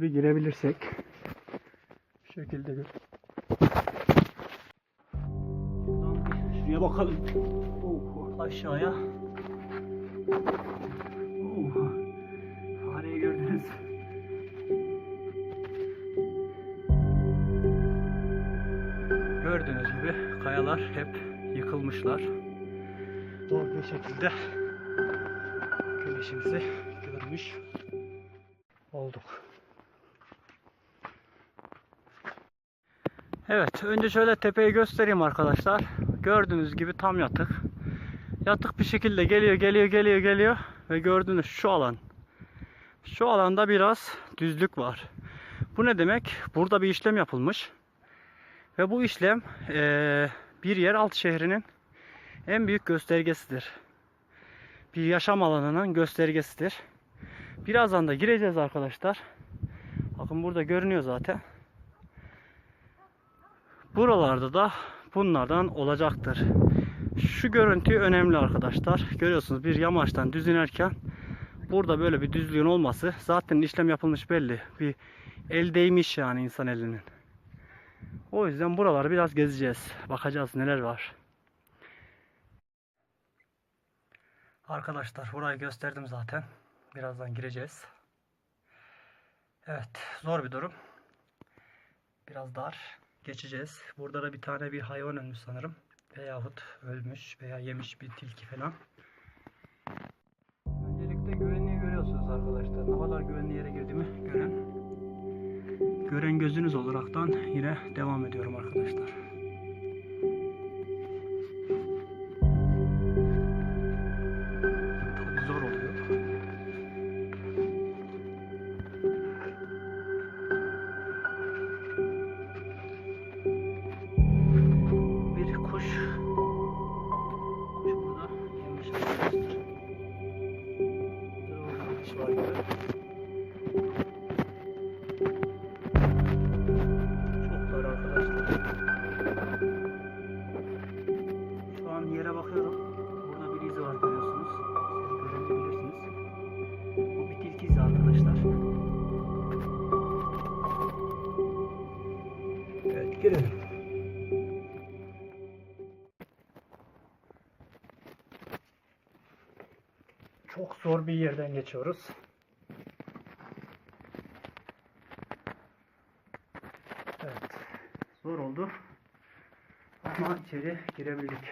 Tabi girebilirsek. Bu şekilde bir şuraya bakalım. Oh, aşağıya. Oh, gördünüz. Gördüğünüz gibi kayalar hep yıkılmışlar. Zor bir şekilde güneşimizi görmüş olduk. Evet, önce şöyle tepeyi göstereyim arkadaşlar. Gördüğünüz gibi tam yatık. Yatık bir şekilde geliyor, geliyor, geliyor, geliyor ve gördüğünüz şu alan. Şu alanda biraz düzlük var. Bu ne demek? Burada bir işlem yapılmış. Ve bu işlem eee, bir yer alt şehrinin en büyük göstergesidir. Bir yaşam alanının göstergesidir. Birazdan da gireceğiz arkadaşlar. Bakın burada görünüyor zaten. Buralarda da bunlardan olacaktır. Şu görüntü önemli arkadaşlar. Görüyorsunuz bir yamaçtan düz inerken burada böyle bir düzlüğün olması zaten işlem yapılmış belli. Bir el değmiş yani insan elinin. O yüzden buraları biraz gezeceğiz. Bakacağız neler var. Arkadaşlar burayı gösterdim zaten. Birazdan gireceğiz. Evet zor bir durum. Biraz dar. Geçeceğiz. Burada da bir tane bir hayvan ölmüş sanırım. Veyahut ölmüş veya yemiş bir tilki falan. Öncelikle güvenliği görüyorsunuz arkadaşlar. Ne kadar güvenli yere girdiğimi gören. Gören gözünüz olaraktan yine devam ediyorum arkadaşlar. Girelim. Çok zor bir yerden geçiyoruz. Evet. Zor oldu. Ama içeri girebildik.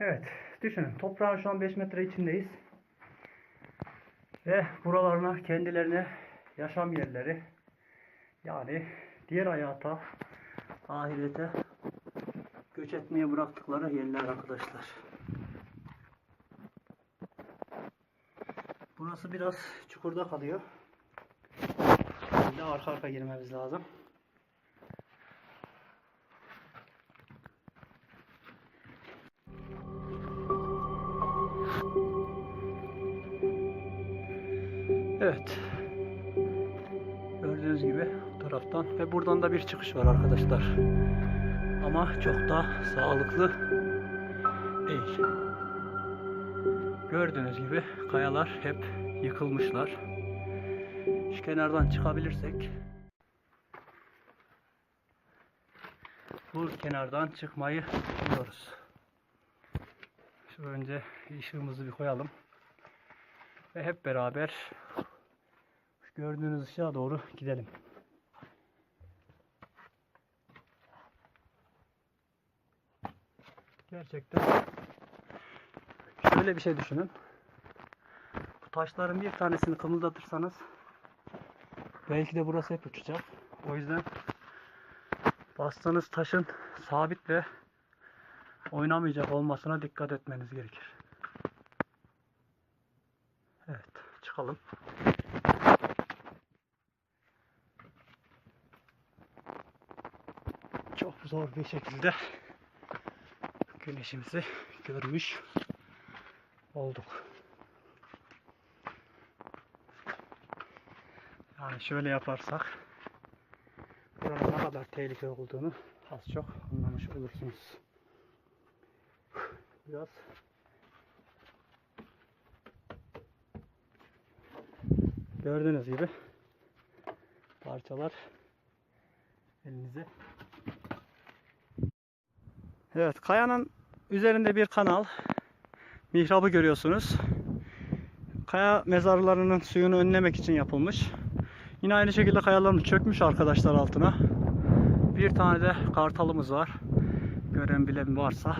Evet. Düşünün. Toprağın şu an 5 metre içindeyiz. Ve buralarına kendilerine yaşam yerleri yani diğer hayata ahirete göç etmeye bıraktıkları yerler arkadaşlar. Burası biraz çukurda kalıyor. Şimdi arka arka girmemiz lazım. Evet. Gördüğünüz gibi bu taraftan ve buradan da bir çıkış var arkadaşlar. Ama çok da sağlıklı değil. Gördüğünüz gibi kayalar hep yıkılmışlar. Şu kenardan çıkabilirsek bu kenardan çıkmayı düşünüyoruz. Şu önce ışığımızı bir koyalım. Ve hep beraber gördüğünüz ışığa doğru gidelim. Gerçekten şöyle bir şey düşünün. Bu taşların bir tanesini kımıldatırsanız belki de burası hep uçacak. O yüzden bastığınız taşın sabit ve oynamayacak olmasına dikkat etmeniz gerekir. Evet, çıkalım. Çok zor bir şekilde güneşimizi görmüş olduk. Yani şöyle yaparsak buranın ne kadar tehlikeli olduğunu az çok anlamış olursunuz. Biraz gördüğünüz gibi parçalar elinize. Evet, kayanın üzerinde bir kanal. Mihrabı görüyorsunuz. Kaya mezarlarının suyunu önlemek için yapılmış. Yine aynı şekilde kayaların çökmüş arkadaşlar altına. Bir tane de kartalımız var. Gören bilen varsa.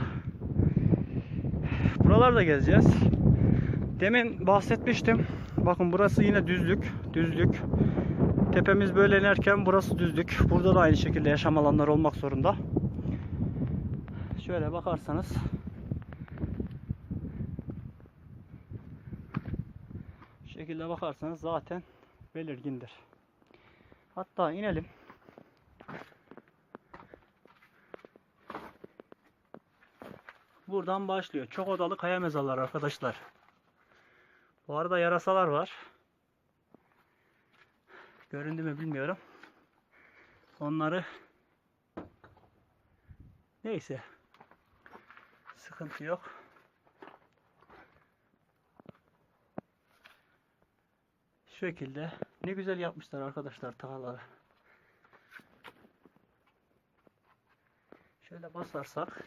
Buralarda gezeceğiz. Demin bahsetmiştim. Bakın burası yine düzlük. Düzlük. Tepemiz böyle inerken burası düzlük. Burada da aynı şekilde yaşam alanları olmak zorunda. Şöyle bakarsanız şu şekilde bakarsanız zaten belirgindir. Hatta inelim. Buradan başlıyor. Çok odalı kaya mezarları arkadaşlar. Bu arada yarasalar var. Göründü mü bilmiyorum. Onları neyse sıkıntı yok. Şu şekilde ne güzel yapmışlar arkadaşlar tahaları. Şöyle basarsak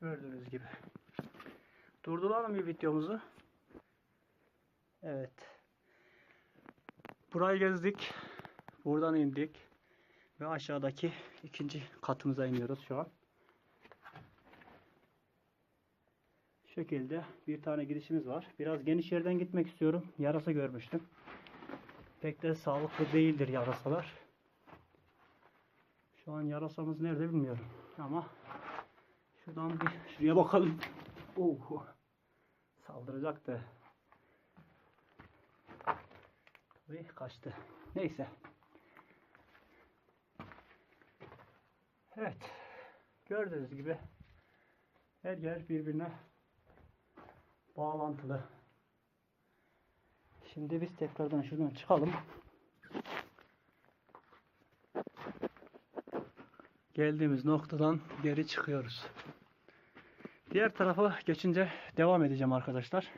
gördüğünüz gibi. Durduralım bir videomuzu. Evet. Burayı gezdik. Buradan indik. Ve aşağıdaki ikinci katımıza iniyoruz şu an. Şekilde bir tane gidişimiz var. Biraz geniş yerden gitmek istiyorum. Yarasa görmüştüm. Pek de sağlıklı değildir yarasalar. Şu an yarasamız nerede bilmiyorum. Ama şuradan bir şuraya bakalım. Oh. Saldıracaktı. Ve kaçtı. Neyse. Evet. Gördüğünüz gibi her yer birbirine bağlantılı. Şimdi biz tekrardan şuradan çıkalım. Geldiğimiz noktadan geri çıkıyoruz. Diğer tarafa geçince devam edeceğim arkadaşlar.